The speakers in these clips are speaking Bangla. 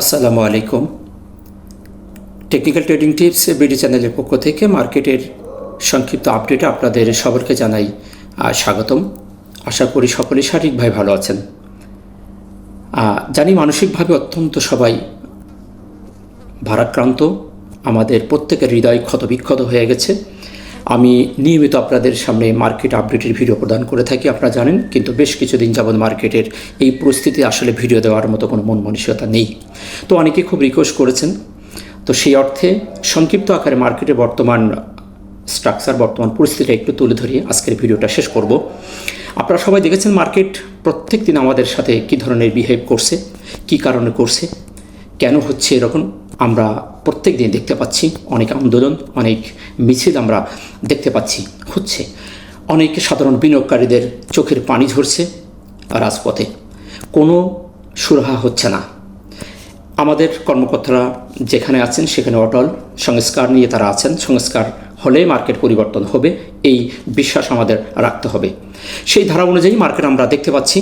আসসালামু আলাইকুম। টেকনিক্যাল ট্রেডিং টিপস বিডি চ্যানেলের পক্ষ থেকে মার্কেটের সংক্ষিপ্ত আপডেট আপনাদের সবারকে জানাই স্বাগতম। আশা করি সকলেই সঠিকভাবে ভালো আছেন। জানি মানসিকভাবে অত্যন্ত সবাই ভারাক্রান্ত। আমাদের প্রত্যেকের হৃদয় ক্ষতবিক্ষত হয়ে গেছে। আমি নিয়মিত আপনাদের সামনে মার্কেট আপডেটের ভিডিও প্রদান করে থাকি, আপনারা জানেন, কিন্তু বেশ কিছুদিন যাবৎ মার্কেটের এই পরিস্থিতি আসলে ভিডিও দেওয়ার মতো কোনো মন মানসিকতা নেই। তো অনেকে খুব রিকোয়েস্ট করেছেন। তো সেই অর্থে সংক্ষিপ্ত আকারে মার্কেটে বর্তমান স্ট্রাকচার বর্তমান পরিস্থিতিটা একটু তুলে ধরিয়ে আজকের ভিডিওটা শেষ করব। আপনারা সবাই দেখেছেন মার্কেট প্রত্যেক দিন আমাদের সাথে কী ধরনের বিহেভ করছে, কী কারণে করছে, কেন হচ্ছে এরকম? আমরা প্রত্যেক দিন দেখতে পাচ্ছি অনেক আন্দোলন, অনেক মিছিল আমরা দেখতে পাচ্ছি। হচ্ছে অনেক সাধারণ বিনিয়োগকারীদের চোখের পানি ঝরছে রাজপথে। কোনো সুরাহা হচ্ছে না। আমাদের কর্মকর্তারা যেখানে আছেন সেখানে অটল, সংস্কার নিয়ে তারা আছেন। সংস্কার হলে মার্কেট পরিবর্তন হবে, এই বিশ্বাস আমাদের রাখতে হবে। সেই ধারা অনুযায়ী মার্কেট আমরা দেখতে পাচ্ছি।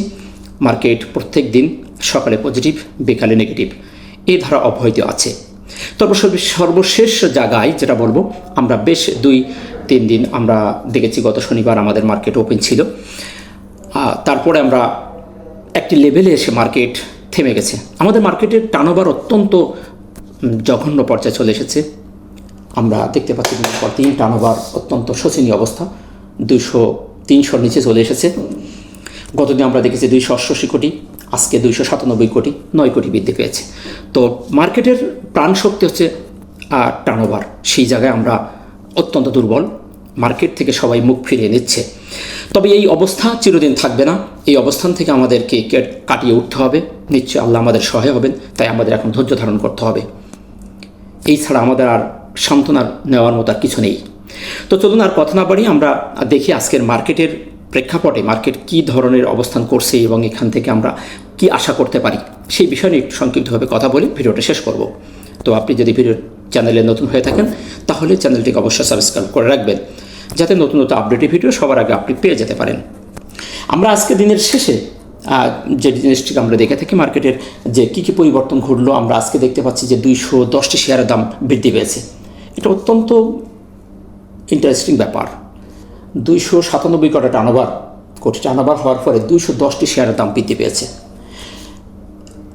মার্কেট প্রত্যেক দিন সকালে পজিটিভ, বিকালে নেগেটিভ। এই ধারা অব্যাহত আছে। সর্বশেষ জায়গায় যেটা বলব, আমরা বেশ দুই, তিন দিন আমরা দেখেছি গত শনিবার আমাদের মার্কেট ওপেন ছিল। তারপরে আমরা একটি লেভেলে এসে মার্কেট থেমে গেছে। আমাদের মার্কেটের টানোবার অত্যন্ত জঘন্য পর্যায়ে চলে এসেছে। আমরা দেখতে পাচ্ছি দিনের পর দিন টানোবার অত্যন্ত শোচনীয় অবস্থা। দুইশো, তিনশোর নিচে চলে এসেছে। গতদিন আমরা দেখেছি দুইশো অষ্টআশি কোটি। আজকে দুইশো সাতানব্বই কোটি, নয় কোটি বৃদ্ধি পেয়েছে। তো মার্কেটের প্রাণ শক্তি হচ্ছে টার্নওভার সেই জায়গায় আমরা অত্যন্ত দুর্বল। মার্কেট থেকে সবাই মুখ ফিরিয়ে নিচ্ছে। তবে এই অবস্থা চিরদিন থাকবে না। এই অবস্থান থেকে আমাদেরকে কাটিয়ে উঠতে হবে। নিশ্চয়ই আল্লাহ আমাদের সহায় হবেন। তাই আমাদের এখন ধৈর্য ধারণ করতে হবে। এই ছাড়া আমাদের আর সান্ত্বনা নেওয়ার মতো আর কিছু নেই। তো চলুন আর কথা না বাড়িয়ে আমরা দেখি আজকের মার্কেটের প্রেক্ষাপটে মার্কেট কী ধরনের অবস্থান করছে এবং এখান থেকে আমরা কি আশা করতে পারি? সেই বিষয় নিয়ে একটু সংক্ষিপ্তভাবে কথা বলে, ভিডিওটা শেষ করব। তো আপনি যদি ভিডিও চ্যানেলে নতুন হয়ে থাকেন, তাহলে চ্যানেলটিকে অবশ্যই সাবস্ক্রাইব করে রাখবেন, যাতে নতুন নতুন আপডেটের ভিডিও সবার আগে আপনি পেয়ে যেতে পারেন। আমরা আজকে দিনের শেষে যে জিনিসটিকে আমরা দেখে থাকি মার্কেটের যে কী কী পরিবর্তন ঘটলো, আমরা আজকে দেখতে পাচ্ছি যে দুইশো দশটি শেয়ারের দাম বৃদ্ধি পেয়েছে। এটা অত্যন্ত ইন্টারেস্টিং ব্যাপার। দুইশো সাতানব্বই কোটি টার্নওভার কোটি টার্নওভার হওয়ার পরে দুইশো দশটি শেয়ারের দাম বৃদ্ধি পেয়েছে।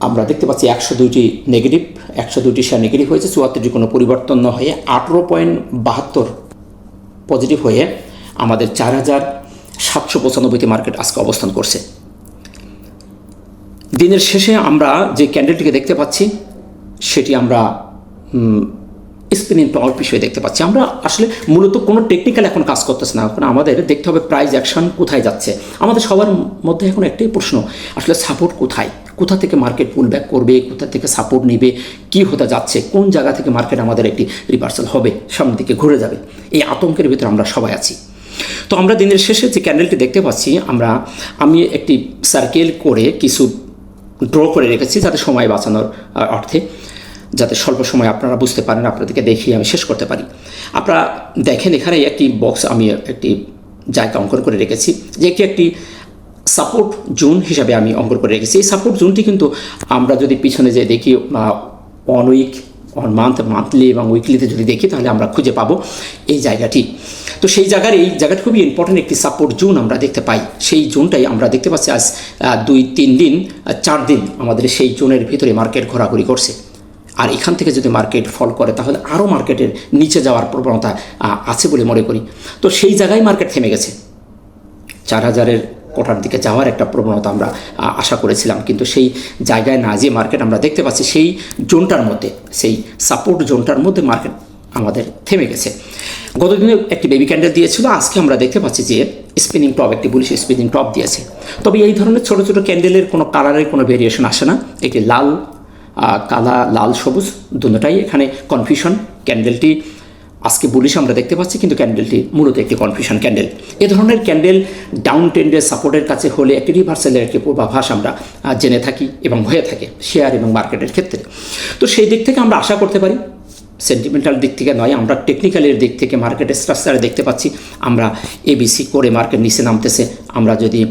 আমরা দেখতে পাচ্ছি একশো দুইটি নেগেটিভ একশো দুইটি শেয়ার নেগেটিভ হয়েছে, চুয়াত্তরটি কোনো পরিবর্তন না হয়ে আঠেরো পয়েন্ট বাহাত্তর পজিটিভ হয়ে আমাদের চার হাজার সাতশো পঁচানব্বইটি মার্কেট আজকে অবস্থান করছে। দিনের শেষে আমরা যে ক্যান্ডেলটিকে দেখতে পাচ্ছি, সেটি আমরা স্পিনিং পাওয়ার বিষয়ে দেখতে পাচ্ছি। আমরা আসলে মূলত কোনো টেকনিক্যাল এখন কাজ করতেছে না। এখন আমাদের দেখতে হবে প্রাইজ অ্যাকশন কোথায় যাচ্ছে। আমাদের সবার মধ্যে এখন একটাই প্রশ্ন, আসলে সাপোর্ট কোথায়? কোথা থেকে মার্কেট পুল ব্যাক করবে? কোথা থেকে সাপোর্ট নেবে? কি হতে যাচ্ছে? কোন জায়গা থেকে মার্কেট আমাদের একটি রিভার্সাল হবে? সামনের দিকে ঘুরে যাবে। এই আতঙ্কের ভিতরে আমরা সবাই আছি। তো আমরা দিনের শেষে যে ক্যান্ডেলটি দেখতে পাচ্ছি, আমরা, আমি একটি সার্কেল করে কিছু ড্র করে রেখেছি যাতে সময় বাঁচানোর অর্থে। যাতে স্বল্প সময় আপনারা বুঝতে পারেন, আপনাদেরকে দেখিয়ে আমি শেষ করতে পারি। আপনারা দেখেন এখানে একটি বক্স আমি একটি জায়গা অঙ্কন করে রেখেছি যে একটি একটি সাপোর্ট জোন হিসাবে আমি অঙ্কন করে রেখেছি। এই সাপোর্ট জোনটি কিন্তু আমরা যদি পিছনে যে দেখি on week on month monthly এবং উইকলিতে যদি দেখি, তাহলে আমরা খুঁজে পাবো এই জায়গাটি। তো সেই জায়গার এই জায়গাটি খুবই ইম্পর্টেন্ট একটি সাপোর্ট জোন আমরা দেখতে পাই। সেই জোনটাই আমরা দেখতে পাচ্ছি আজ দুই, তিন দিন চার দিন আমাদের সেই জোনের ভিতরে মার্কেট ঘোরাঘুরি করছে। আর এখান থেকে যদি মার্কেট ফল করে, তাহলে আরও মার্কেটের নিচে যাওয়ার প্রবণতা আছে বলে মনে করি। তো সেই জায়গায় মার্কেট থেমে গেছে। চার হাজারের কোটার দিকে যাওয়ার একটা প্রবণতা আমরা আশা করেছিলাম। কিন্তু সেই জায়গায় না যে মার্কেট আমরা দেখতে পাচ্ছি, সেই জোনটার মধ্যে, সেই সাপোর্ট জোনটার মধ্যে মার্কেট আমাদের থেমে গেছে। গতদিনে একটি বেবি ক্যান্ডেল দিয়েছিল, আজকে আমরা দেখতে পাচ্ছি যে স্পিনিং টপ একটি বুলিশ স্পিনিং টপ দিয়েছে। তবে এই ধরনের ছোটো ছোটো ক্যান্ডেলের কোনো কালারের কোনো ভেরিয়েশন আসে না। একটি লাল কালা, লাল, সবুজ দুটাই এখানে কনফিউশন ক্যান্ডেলটি আজকে বুলিশ আমরা দেখতে পাচ্ছি, কিন্তু ক্যান্ডেলটি মূলত একটি কনফিউশন ক্যান্ডেল এ ধরনের ক্যান্ডেল ডাউন ট্রেন্ডের সাপোর্টের কাছে হলে একটি রিভার্সালের একটি পূর্বাভাস আমরা জেনে থাকি এবং হয়ে থাকে শেয়ার এবং মার্কেটের ক্ষেত্রে। তো সেই দিক থেকে আমরা আশা করতে পারি সেন্টিমেন্টাল দিক থেকে নয়, আমরা টেকনিক্যালের দিক থেকে মার্কেটের স্ট্রাকচারে দেখতে পাচ্ছি, আমরা এবিসি করে মার্কেট নিচে নামতেছে। আমরা যদি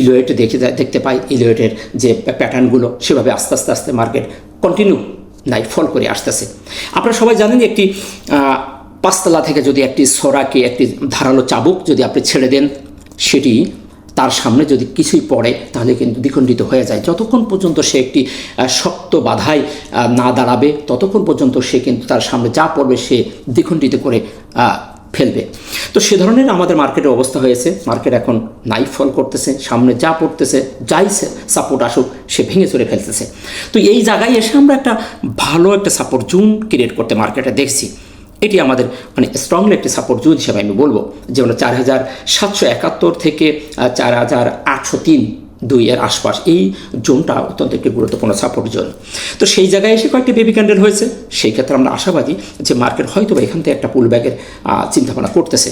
ইলোয়েট দেখে দেখতে পাই ইলোয়েটের যে প্যাটার্নগুলো সেভাবে আস্তে আস্তে আস্তে মার্কেট কন্টিনিউ নাই ফল করে আসতেছে। আপনারা সবাই জানেন একটি পাঁচতলা থেকে যদি একটি সরাকে একটি ধারালো চাবুক যদি আপনি ছেড়ে দেন, সেটি তার সামনে যদি কিছুই পড়ে, তাহলে কিন্তু দ্বিখণ্ডিত হয়ে যায়। যতক্ষণ পর্যন্ত সে একটি শক্ত বাধায় না দাঁড়াবে, ততক্ষণ পর্যন্ত সে কিন্তু তার সামনে যা পড়বে সে দ্বিখণ্ডিত করে ফেলবে। তো সে ধরনের আমাদের মার্কেটের অবস্থা হয়েছে। মার্কেট এখন নাই ফল করতেছে, সামনে যা পড়তেছে, যাই সাপোর্ট আসুক, সে ভেঙে চড়ে ফেলতেছে। তো এই জায়গায় এসে আমরা একটা ভালো একটা সাপোর্ট জোন ক্রিয়েট করতে মার্কেটে দেখছি। এটি আমাদের মানে স্ট্রংলি একটি সাপোর্ট জোন হিসেবে আমি বলব। যেমন চার হাজার সাতশো একাত্তর থেকে চার হাজার আটশো তিন দুই এর আশপাশ এই জোনটা অত্যন্ত একটি গুরুত্বপূর্ণ সাপোর্ট জোন তো সেই জায়গায় এসে কয়েকটি বেবি ক্যান্ডেল হয়েছে। সেই ক্ষেত্রে আমরা আশাবাদী যে মার্কেট হয়তো বা এখান থেকে একটা পুল ব্যাগের চিন্তাভাবনা করতেছে।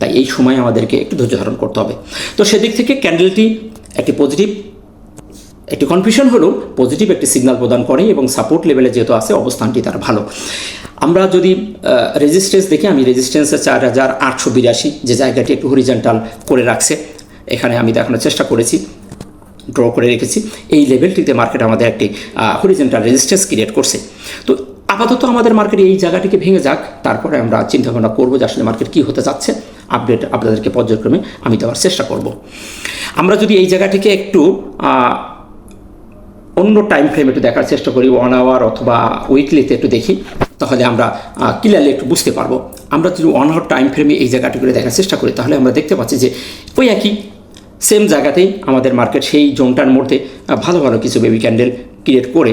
তাই এই সময় আমাদেরকে একটু ধৈর্য ধারণ করতে হবে। তো সেদিক থেকে ক্যান্ডেলটি একটি পজিটিভ একটি কনফিউশন হলো পজিটিভ একটি সিগনাল প্রদান করে এবং সাপোর্ট লেভেলে যেহেতু আছে, অবস্থানটি তার ভালো। আমরা যদি রেজিস্ট্যান্স দেখি, আমি রেজিস্ট্যান্সে চার হাজার আটশো বিরাশি, যে জায়গাটি একটু হরিজেন্টাল করে রাখছে, এখানে আমি দেখানোর চেষ্টা করেছি ড্র করে রেখেছি, এই লেভেলটিতে মার্কেট আমাদের একটি হরিজেন্টাল রেজিস্ট্যান্স ক্রিয়েট করছে। তো আপাতত আমাদের মার্কেট এই জায়গাটিকে ভেঙে যাক, তারপরে আমরা চিন্তা ভাবনা করব যে আসলে মার্কেট কী হতে যাচ্ছে। আপডেট আপনাদেরকে পর্যায়ক্রমে আমি দেওয়ার চেষ্টা করব। আমরা যদি এই জায়গাটিকে একটু অন্য টাইম ফ্রেম একটু দেখার চেষ্টা করি ওয়ান আওয়ার অথবা উইকলিতে একটু দেখি। তাহলে আমরা ক্লিয়ারলি একটু বুঝতে পারব। আমরা যদি ওয়ান আওয়ার টাইম ফ্রেমে এই জায়গাটিগুলো দেখার চেষ্টা করি, তাহলে আমরা দেখতে পাচ্ছি যে ওই একই সেম জায়গাতেই আমাদের মার্কেট সেই জোনটার মধ্যে ভালো ভালো কিছু বেবি ক্যান্ডেল ক্রিয়েট করে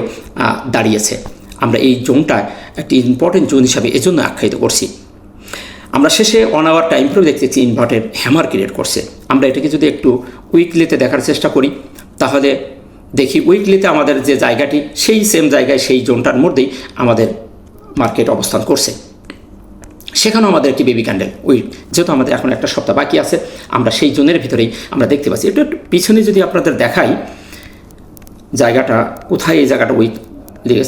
দাঁড়িয়েছে। আমরা এই জোনটা একটি ইম্পর্টেন্ট জোন হিসাবে এজন্য আখ্যায়িত করছি। আমরা শেষে অন আওয়ার টাইম ফ্রেম দেখতেছি ইনভার্টের হ্যামার ক্রিয়েট করছে। আমরা এটাকে যদি একটু উইকলিতে দেখার চেষ্টা করি, তাহলে দেখি উইকলিতে আমাদের যে জায়গাটি, সেই সেম জায়গায় সেই জোনটার মধ্যেই আমাদের মার্কেট অবস্থান করছে। সেখানেও আমাদের একটি বেবি ক্যান্ডেল উইক যেহেতু আমাদের এখন একটা সপ্তাহ বাকি আছে, আমরা সেই জোনের ভিতরেই আমরা দেখতে পাচ্ছি। একটু পিছনে যদি আপনাদের দেখাই, জায়গাটা কোথায় এই জায়গাটা উইক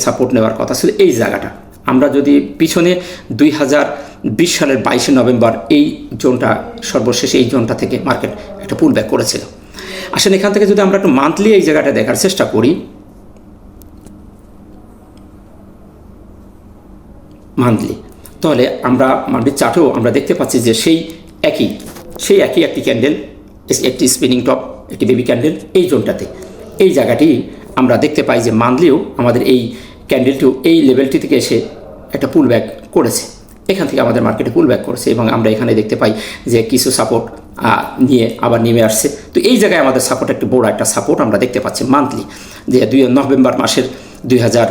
সাপোর্ট নেওয়ার কথা ছিল, এই জায়গাটা। আমরা যদি পিছনে দুই হাজার বিশ সালের বাইশে নভেম্বর এই জোনটা, সর্বশেষ এই জোনটা থেকে মার্কেট একটা পুল ব্যাক করেছিল। আসলে এখান থেকে যদি আমরা একটু মান্থলি এই জায়গাটা দেখার চেষ্টা করি মান্থলি। তাহলে আমরা মান্থলি চার্টেও আমরা দেখতে পাচ্ছি যে সেই একই সেই একই একটি ক্যান্ডেল একটি স্পিনিং টপ একটি বেবি ক্যান্ডেল এই জোনটাতে। এই জায়গাটি আমরা দেখতে পাই যে মান্থলিও আমাদের এই ক্যান্ডেলটিও এই লেভেলটি থেকে এসে একটা পুল ব্যাক করেছে। এখান থেকে আমাদের মার্কেটে পুল ব্যাক করেছে এবং আমরা এখানে দেখতে পাই যে কিছু সাপোর্ট নিয়ে আবার নেমে আসছে। তো এই জায়গায় আমাদের সাপোর্ট একটি বড় একটা সাপোর্ট আমরা দেখতে পাচ্ছি মান্থলি। যে দুই নভেম্বর মাসের দুই হাজার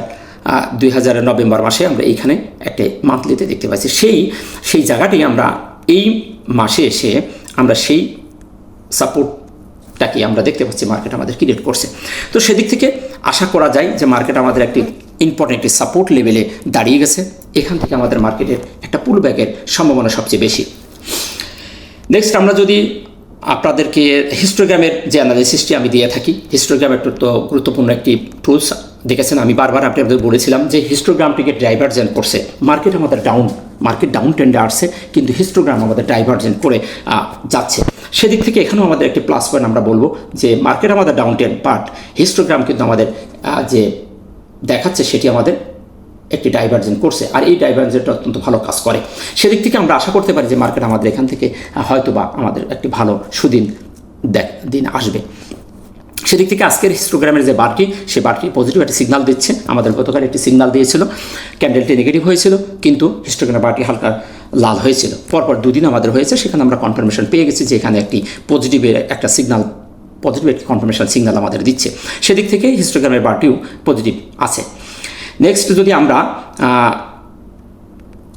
দুই হাজারের নভেম্বর মাসে আমরা এইখানে একটা মান্থলিতে দেখতে পাচ্ছি। সেই সেই জায়গাটি আমরা এই মাসে এসে আমরা সেই সাপোর্টটাকে আমরা দেখতে পাচ্ছি মার্কেট আমাদের ক্রিয়েট করছে। তো সেদিক থেকে আশা করা যায় যে মার্কেট আমাদের একটি ইম্পর্টেন্ট একটি সাপোর্ট লেভেলে দাঁড়িয়ে গেছে। এখান থেকে আমাদের মার্কেটের একটা পুল ব্যাকের সম্ভাবনা সবচেয়ে বেশি। নেক্সট আমরা যদি আপনাদেরকে হিস্টোগ্রামের যে অ্যানালিসিসটি আমি দিয়ে থাকি হিস্টোগ্রাম হিস্টোগ্রামের তো গুরুত্বপূর্ণ একটি টুলস দেখেছেন, আমি বারবার আপনাদের বলেছিলাম যে হিস্টোগ্রামটিকে ডাইভার্জেন্ট করছে। মার্কেট আমাদের ডাউন মার্কেট ডাউন ট্রেন্ডে আসছে, কিন্তু হিস্টোগ্রাম আমাদের ডাইভার্জেন্ট করে যাচ্ছে। সেদিক থেকে এখানেও আমাদের একটি প্লাস পয়েন্ট আমরা বলব যে মার্কেট আমাদের ডাউন ট্রেন্ড বাট হিস্টোগ্রাম কিন্তু আমাদের যে দেখাচ্ছে সেটি আমাদের একটি ডাইভার্জেন্ট করছে, আর এই ডাইভার্জেন্টটা অত্যন্ত ভালো কাজ করে। সেদিক থেকে আমরা আশা করতে পারি যে মার্কেট আমাদের এখান থেকে হয়তো বা আমাদের একটি ভালো সুদিন দেখ, দিন আসবে। সেদিক থেকে আজকের হিস্টোগ্রামের যে বারটি সে বারটি পজিটিভ একটা সিগনাল দিচ্ছে। আমাদের গতকাল একটি সিগনাল দিয়েছিল ক্যান্ডেলটি নেগেটিভ হয়েছিল, কিন্তু হিস্টোগ্রামের বারটি হালকা লাল হয়েছিল। পরপর দুদিন আমাদের হয়েছে, সেখানে আমরা কনফার্মেশন পেয়ে গেছি যে এখানে একটি পজিটিভের একটা সিগনাল পজিটিভ একটি কনফার্মেশন সিগনাল আমাদের দিচ্ছে। সেদিক থেকে হিস্টোগ্রামের বারটিও পজিটিভ আছে। নেক্সট যদি আমরা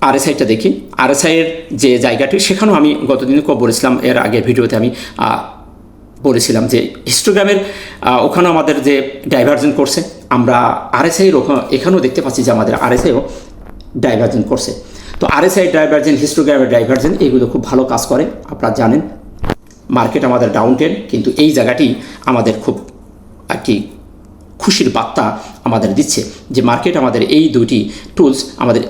আরএসআইটা দেখি আরএসআইয়ের যে জায়গাটি, সেখানেও আমি গতদিনে বলেছিলাম এর আগে ভিডিওতে আমি বলেছিলাম যে হিস্টোগ্রামের আহ, ওখানেও আমাদের যে ডাইভার্জেন্ট করছে আমরা আরএসআইয়ের ওখানে এখানেও দেখতে পাচ্ছি যে আমাদের আরএসআইও ডাইভার্জেন্ট করছে। তো আরএসআই ডাইভার্জেন্ট হিস্টোগ্রামের ডাইভার্জেন্ট এগুলো খুব ভালো কাজ করে আপনারা জানেন। মার্কেট আমাদের ডাউন ট্রেন কিন্তু এই জায়গাটি আমাদের খুব একটি খুশির বার্তা আমাদের দিচ্ছে যে মার্কেট আমাদের এই দুটি টুলস আমাদের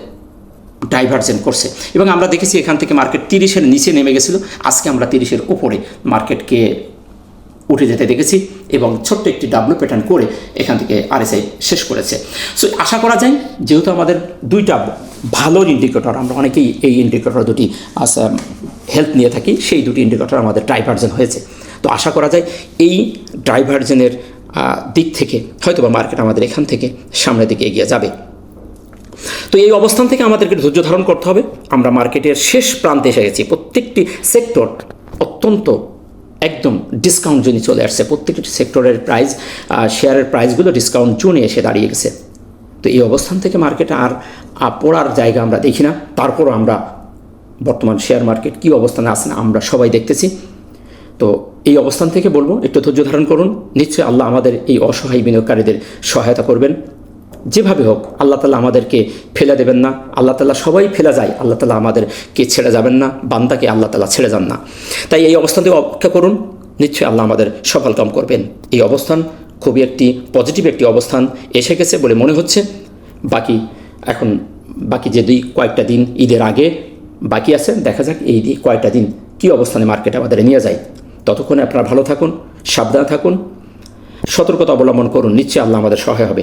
ডাইভার্জেন্ট করছে। এবং আমরা দেখেছি এখান থেকে মার্কেট তিরিশের নিচে নেমে গেছিল আজকে আমরা তিরিশের ওপরে মার্কেটকে উঠে যেতে দেখেছি এবং ছোট্ট একটি ডাব্লু প্যাটার্ন করে এখান থেকে আরএসআই শেষ করেছে। সো আশা করা যায় যেহেতু আমাদের দুইটা ভালো ইন্ডিকেটর আমরা অনেকেই এই ইন্ডিকেটর দুটি হেল্প নিয়ে থাকি, সেই দুটি ইন্ডিকেটর আমাদের ডাইভার্জেন হয়েছে। তো আশা করা যায় এই ডাইভার্জেনের দিক থেকে হয়তো বা মার্কেট আমাদের এখান থেকে সামনের দিকে এগিয়ে যাবে। তো এই অবস্থান থেকে আমাদেরকে ধৈর্য ধারণ করতে হবে। আমরা মার্কেটের শেষ প্রান্তে এসে গেছি। প্রত্যেকটি সেক্টর অত্যন্ত একদম ডিসকাউন্ট জোনে চলে আসছে। প্রত্যেকটি সেক্টরের প্রাইস শেয়ারের প্রাইসগুলো ডিসকাউন্ট জোনে এসে দাঁড়িয়ে গেছে। তো এই অবস্থান থেকে মার্কেটে আর পড়ার জায়গা আমরা দেখি না। তারপরও আমরা বর্তমান শেয়ার মার্কেট কী অবস্থানে আছে না আমরা সবাই দেখতেছি। তো এই অবস্থান থেকে বলব, একটু ধৈর্য ধারণ করুন। নিশ্চয়ই আল্লাহ আমাদের এই অসহায় বিনিয়োগকারীদের সহায়তা করবেন। যেভাবে হোক, আল্লাহ তালা আমাদেরকে ফেলে দেবেন না। আল্লাহ তালা সবাই ফেলে যায়, আল্লাহ তালা আমাদেরকে ছেড়ে যাবেন না, বান্দাকে আল্লাহ তালা ছেড়ে যান না। তাই এই অবস্থান থেকে অপেক্ষা করুন, নিশ্চয়ই আল্লাহ আমাদের সফল কাম করবেন। এই অবস্থান খুবই একটি পজিটিভ একটি অবস্থান, এসে গেছে বলে মনে হচ্ছে। বাকি এখন, বাকি যে দুই, কয়েকটা দিন ঈদের আগে বাকি আছে, দেখা যাক এই কয়েকটা দিন কী অবস্থানে মার্কেট আমাদের নিয়ে যায়। ততক্ষণে আপনারা ভালো থাকুন, সাবধানে থাকুন, সতর্কতা অবলম্বন করুন, নিশ্চয়ই আল্লাহ আমাদের সহায় হবে।